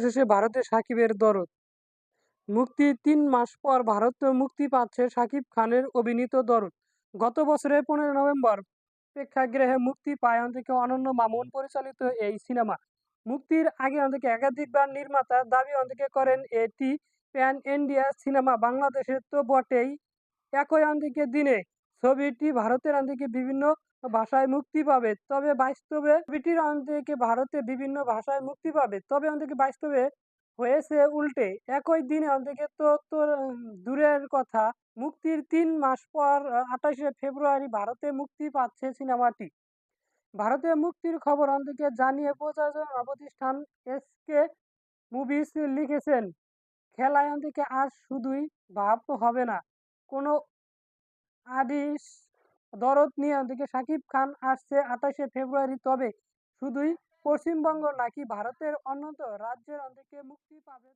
অবশেষে ভারতে সাকিবের দরদ। মুক্তির তিন মাস পর ভারতে মুক্তি পাচ্ছে সাকিব খানের অভিনীত দরদ। গত বছরের পনেরো নভেম্বর প্রেক্ষাগৃহে মুক্তি পায় থেকে অনন্য মামুন পরিচালিত এই সিনেমা। মুক্তির আগে থেকে একাধিকবার নির্মাতা দাবি থেকে করেন, এটি প্যান ইন্ডিয়া সিনেমা। বাংলাদেশের তো বটেই। একই অন্তিকে দিনে ছবিটি ভারতের অন্তিকে বিভিন্ন ভাষায় মুক্তি পাবে। তবে বাস্তবে ছবিটির অন্তিকে ভারতে বিভিন্ন ভাষায় মুক্তি পাবে। তবে অন্তিকে বাস্তবে হয়েছে উল্টে। একই দিনে অন্তিকে তো দূরের কথা, মুক্তির তিন মাস পর আঠাশে ফেব্রুয়ারি ভারতে মুক্তি পাচ্ছে সিনেমাটি। ভারতে মুক্তির খবর অন্তিকে জানিয়ে প্রযোজনা প্রতিষ্ঠান এসকে মুভিজ লিখেছেন, খেলায় অন্তিকে আজ শুধুই ভাব হবে না। কোনো আদিস দরদ নিয়ে দিকে সাকিব খান আসছে আঠাশে ফেব্রুয়ারি। তবে শুধুই পশ্চিমবঙ্গ নাকি ভারতের অন্যত রাজ্যের অন্তকে মুক্তি পাবে।